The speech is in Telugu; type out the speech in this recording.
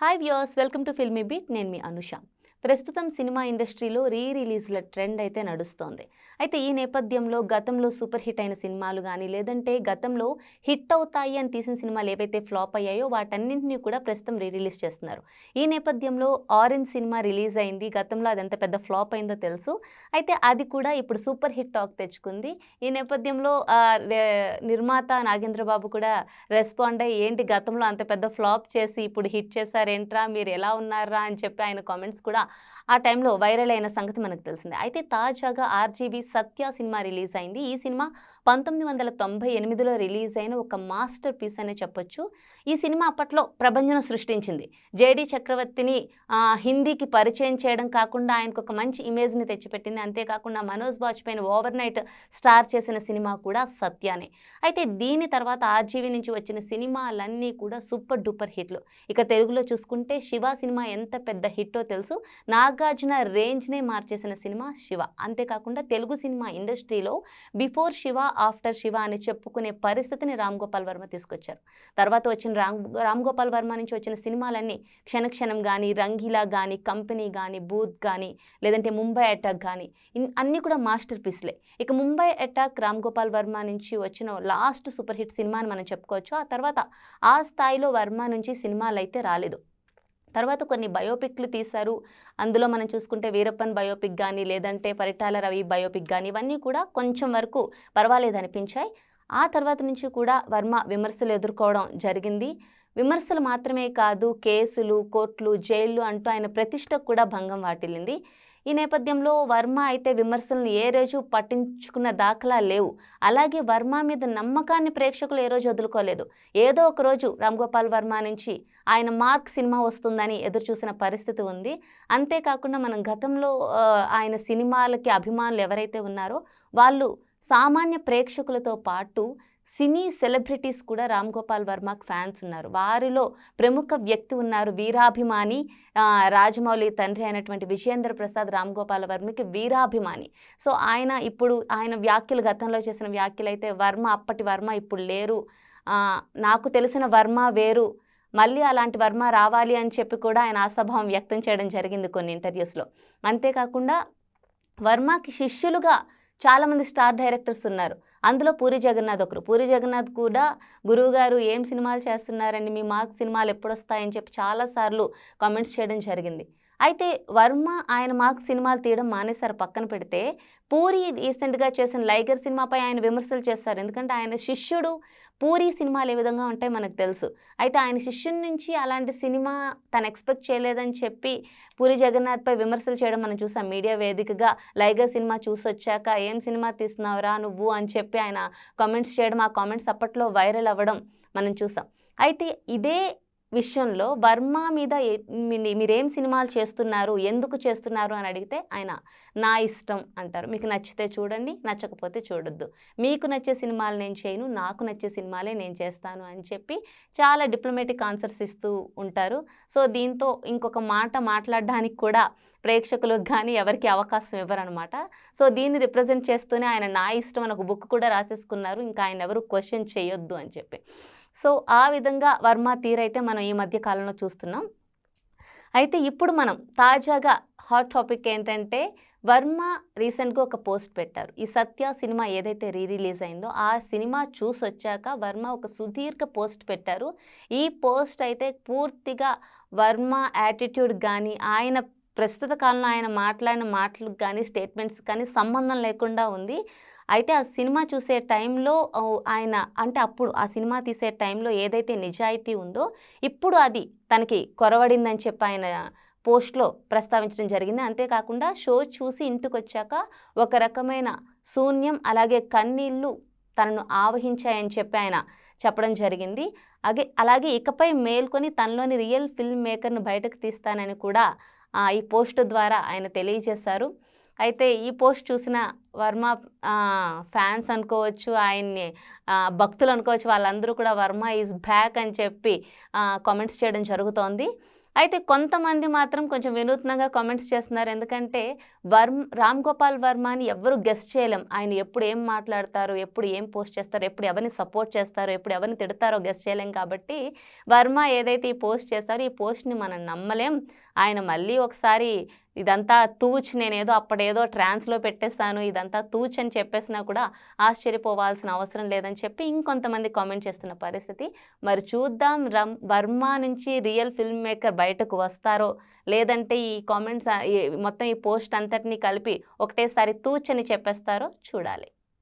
Hi viewers welcome to Filmibeat నేను మీ అనుష. ప్రస్తుతం సినిమా ఇండస్ట్రీలో రీ రిలీజ్ల ట్రెండ్ అయితే నడుస్తోంది. అయితే ఈ నేపథ్యంలో గతంలో సూపర్ హిట్ అయిన సినిమాలు కానీ లేదంటే గతంలో హిట్ అవుతాయి అని తీసిన సినిమాలు ఏవైతే ఫ్లాప్ అయ్యాయో వాటన్నింటినీ కూడా ప్రస్తుతం రీ రిలీజ్ చేస్తున్నారు. ఈ నేపథ్యంలో ఆరెంజ్ సినిమా రిలీజ్ అయింది. గతంలో అది ఎంత పెద్ద ఫ్లాప్ అయిందో తెలుసు. అయితే అది కూడా ఇప్పుడు సూపర్ హిట్ టాక్ తెచ్చుకుంది. ఈ నేపథ్యంలో నిర్మాత నాగేంద్రబాబు కూడా రెస్పాండ్ అయ్యి ఏంటి గతంలో అంత పెద్ద ఫ్లాప్ చేసి ఇప్పుడు హిట్ చేశారేంట్రా? మీరు ఎలా ఉన్నారా? అని చెప్పి ఆయన కామెంట్స్ కూడా ఆ టైంలో వైరల్ అయిన సంగతి మనకు తెలిసిందే. అయితే తాజాగా ఆర్జీబీ సత్య సినిమా రిలీజ్ అయింది. ఈ సినిమా పంతొమ్మిది వందల తొంభై ఎనిమిదిలో రిలీజ్ అయిన ఒక మాస్టర్ పీస్ అనే చెప్పొచ్చు. ఈ సినిమా అప్పట్లో ప్రభంజనం సృష్టించింది. జేడి చక్రవర్తిని హిందీకి పరిచయం చేయడం కాకుండా ఆయనకు ఒక మంచి ఇమేజ్ని తెచ్చిపెట్టింది. అంతేకాకుండా మనోజ్ బాజ్పేయిని ఓవర్ నైట్ స్టార్ చేసిన సినిమా కూడా సత్యానే. అయితే దీని తర్వాత ఆర్జీవీ నుంచి వచ్చిన సినిమాలన్నీ కూడా సూపర్ డూపర్ హిట్లు. ఇక తెలుగులో చూసుకుంటే శివ సినిమా ఎంత పెద్ద హిట్టో తెలుసు. నాగార్జున రేంజ్నే మార్చేసిన సినిమా శివ. అంతేకాకుండా తెలుగు సినిమా ఇండస్ట్రీలో బిఫోర్ శివ ఆఫ్టర్ శివ అని చెప్పుకునే పరిస్థితిని రామ్ గోపాల్ వర్మ తీసుకొచ్చారు. తర్వాత వచ్చిన రామ్ రామ్ గోపాల్ వర్మ నుంచి వచ్చిన సినిమాలన్నీ క్షణక్షణం కానీ రంగీలా కానీ కంపెనీ కానీ బూత్ కానీ లేదంటే ముంబై అటాక్ కానీ ఇన్- అన్నీ కూడా మాస్టర్ పీస్లే. ఇక ముంబై అటాక్ రామ్ గోపాల్ వర్మ నుంచి వచ్చిన లాస్ట్ సూపర్ హిట్ సినిమా అని మనం చెప్పుకోవచ్చు. ఆ తర్వాత ఆ స్థాయిలో వర్మ నుంచి సినిమాలు అయితే రాలేదు. తర్వాత కొన్ని బయోపిక్లు తీశారు. అందులో మనం చూసుకుంటే వీరప్పన్ బయోపిక్ కానీ లేదంటే పరిటాల రవి బయోపిక్ కానీ ఇవన్నీ కూడా కొంచెం వరకు పర్వాలేదు అనిపించాయి. ఆ తర్వాత నుంచి కూడా వర్మ విమర్శలు ఎదుర్కోవడం జరిగింది. విమర్శలు మాత్రమే కాదు కేసులు కోర్టులు జైళ్ళు అంటూ ఆయన ప్రతిష్టకు కూడా భంగం వాటిల్లింది. ఈ నేపథ్యంలో వర్మ అయితే విమర్శలను ఏ రోజు పట్టించుకున్న దాఖలా లేవు. అలాగే వర్మ మీద నమ్మకాన్ని ప్రేక్షకులు ఏ రోజు వదులుకోలేదు. ఏదో ఒక రోజు రామ్ గోపాల్ వర్మ నుంచి ఆయన మార్క్ సినిమా వస్తుందని ఎదురుచూసిన పరిస్థితి ఉంది. అంతేకాకుండా మనం గతంలో ఆయన సినిమాలకి అభిమానులు ఎవరైతే ఉన్నారో వాళ్ళు సామాన్య ప్రేక్షకులతో పాటు సినీ సెలబ్రిటీస్ కూడా రామ్ గోపాల్ వర్మకు ఫ్యాన్స్ ఉన్నారు. వారిలో ప్రముఖ వ్యక్తి ఉన్నారు వీరాభిమాని రాజమౌళి తండ్రి అయినటువంటి విజయేంద్ర ప్రసాద్ రామ్ గోపాల్ వర్మకి వీరాభిమాని. సో ఆయన ఇప్పుడు ఆయన వ్యాఖ్యలు గతంలో చేసిన వ్యాఖ్యలు అయితే వర్మ అప్పటి వర్మ ఇప్పుడు లేరు. నాకు తెలిసిన వర్మ వేరు. మళ్ళీ అలాంటి వర్మ రావాలి అని చెప్పి కూడా ఆయన ఆశాభావం వ్యక్తం చేయడం జరిగింది కొన్ని ఇంటర్వ్యూస్లో. అంతేకాకుండా వర్మకి శిష్యులుగా చాలామంది స్టార్ డైరెక్టర్స్ ఉన్నారు. అందులో పూరి జగన్నాథ్ ఒకరు. పూరి జగన్నాథ్ కూడా గురువుగారు ఏం సినిమాలు చేస్తున్నారండి? మీ మాకు సినిమాలు ఎప్పుడు వస్తాయని చెప్పి చాలాసార్లు కామెంట్స్ చేయడం జరిగింది. అయితే వర్మ ఆయన మాకు సినిమాలు తీయడం మానేశారు పక్కన పెడితే. పూరి రీసెంట్గా చేసిన లైగర్ సినిమాపై ఆయన విమర్శలు చేస్తారు. ఎందుకంటే ఆయన శిష్యుడు పూరి సినిమాలు ఏ విధంగా ఉంటాయి మనకు తెలుసు. అయితే ఆయన శిష్యుడి నుంచి అలాంటి సినిమా తను ఎక్స్పెక్ట్ చేయలేదని చెప్పి పూరి జగన్నాథ్పై విమర్శలు చేయడం మనం చూసాం. మీడియా వేదికగా లైగర్ సినిమా చూసొచ్చాక ఏం సినిమా తీస్తున్నావురా నువ్వు? అని చెప్పి ఆయన కామెంట్స్ చేయడం ఆ కామెంట్స్ అప్పట్లో వైరల్ అవ్వడం మనం చూసాం. అయితే ఇదే విషయంలో బర్మా మీద మీ- మీరేం సినిమాలు చేస్తున్నారు? ఎందుకు చేస్తున్నారు? అని అడిగితే ఆయన నా ఇష్టం అంటారు. మీకు నచ్చితే చూడండి నచ్చకపోతే చూడొద్దు. మీకు నచ్చే సినిమాలు నేను చేయను నాకు నచ్చే సినిమాలే నేను చేస్తాను అని చెప్పి చాలా డిప్లొమేటిక్ ఆన్సర్స్ ఇస్తూ ఉంటారు. సో దీంతో ఇంకొక మాట మాట్లాడడానికి కూడా ప్రేక్షకులకు కానీ ఎవరికి అవకాశం ఇవ్వరనమాట. సో దీన్ని రిప్రజెంట్ చేస్తూనే ఆయన నా ఇష్టం అని ఒక బుక్ కూడా రాసేసుకున్నారు. ఇంకా ఆయన ఎవరు క్వశ్చన్ చేయొద్దు అని చెప్పి. సో ఆ విధంగా వర్మ తీరైతే మనం ఈ మధ్య కాలంలో చూస్తున్నాం. అయితే ఇప్పుడు మనం తాజాగా హాట్ టాపిక్ ఏంటంటే వర్మ రీసెంట్గా ఒక పోస్ట్ పెట్టారు. ఈ సత్య సినిమా ఏదైతే రీ రిలీజ్ అయిందో ఆ సినిమా చూసొచ్చాక వర్మ ఒక సుదీర్ఘ పోస్ట్ పెట్టారు. ఈ పోస్ట్ అయితే పూర్తిగా వర్మ యాటిట్యూడ్ కానీ ఆయన ప్రస్తుత కాలంలో ఆయన మాట్లాడిన మాటలకు కానీ స్టేట్మెంట్స్ కానీ సంబంధం లేకుండా ఉంది. అయితే ఆ సినిమా చూసే టైంలో ఆయన అంటే అప్పుడు ఆ సినిమా తీసే టైంలో ఏదైతే నిజాయితీ ఉందో ఇప్పుడు అది తనకి కొరవడిందని చెప్పి ఆయన పోస్ట్లో ప్రస్తావించడం జరిగింది. అంతేకాకుండా షో చూసి ఇంటికి వచ్చాక ఒక రకమైన శూన్యం అలాగే కన్నీళ్ళు తనను ఆవహించాయని చెప్పి ఆయన చెప్పడం జరిగింది. అగే అలాగే ఇకపై మేల్కొని తనలోని రియల్ ఫిల్మ్ మేకర్ను బయటకు తీస్తానని కూడా ఈ పోస్ట్ ద్వారా ఆయన తెలియజేశారు. అయితే ఈ పోస్ట్ చూసిన వర్మ ఫ్యాన్స్ అనుకోవచ్చు ఆయన్ని భక్తులు అనుకోవచ్చు వాళ్ళందరూ కూడా వర్మ ఈజ్ బ్యాక్ అని చెప్పి కామెంట్స్ చేయడం జరుగుతోంది. అయితే కొంతమంది మాత్రం కొంచెం వినూత్నంగా కామెంట్స్ చేస్తున్నారు. ఎందుకంటే వర్మ రామ్ గోపాల్ వర్మని ఎవ్వరు గెస్ట్ చేయలేం. ఆయన ఎప్పుడు ఏం మాట్లాడతారు ఎప్పుడు ఏం పోస్ట్ చేస్తారు ఎప్పుడు ఎవరిని సపోర్ట్ చేస్తారు ఎప్పుడు ఎవరిని తిడతారో గెస్ట్ చేయలేం కాబట్టి వర్మ ఏదైతే ఈ పోస్ట్ చేస్తారో ఈ పోస్ట్ని మనం నమ్మలేం. ఆయన మళ్ళీ ఒకసారి ఇదంతా తూచ్ నేనేదో అప్పుడేదో ట్రాన్స్లో పెట్టేస్తాను ఇదంతా తూచ్ అని చెప్పేసినా కూడా ఆశ్చర్యపోవాల్సిన అవసరం లేదని చెప్పి ఇంకొంతమంది కామెంట్ చేస్తున్న పరిస్థితి. మరి చూద్దాం రమ్ వర్మ నుంచి రియల్ ఫిల్మ్ మేకర్ బయటకు వస్తారో? లేదంటే ఈ కామెంట్స్ మొత్తం ఈ పోస్ట్ అంతటినీ కలిపి ఒకటేసారి తూచ్ అని చెప్పేస్తారో? చూడాలి.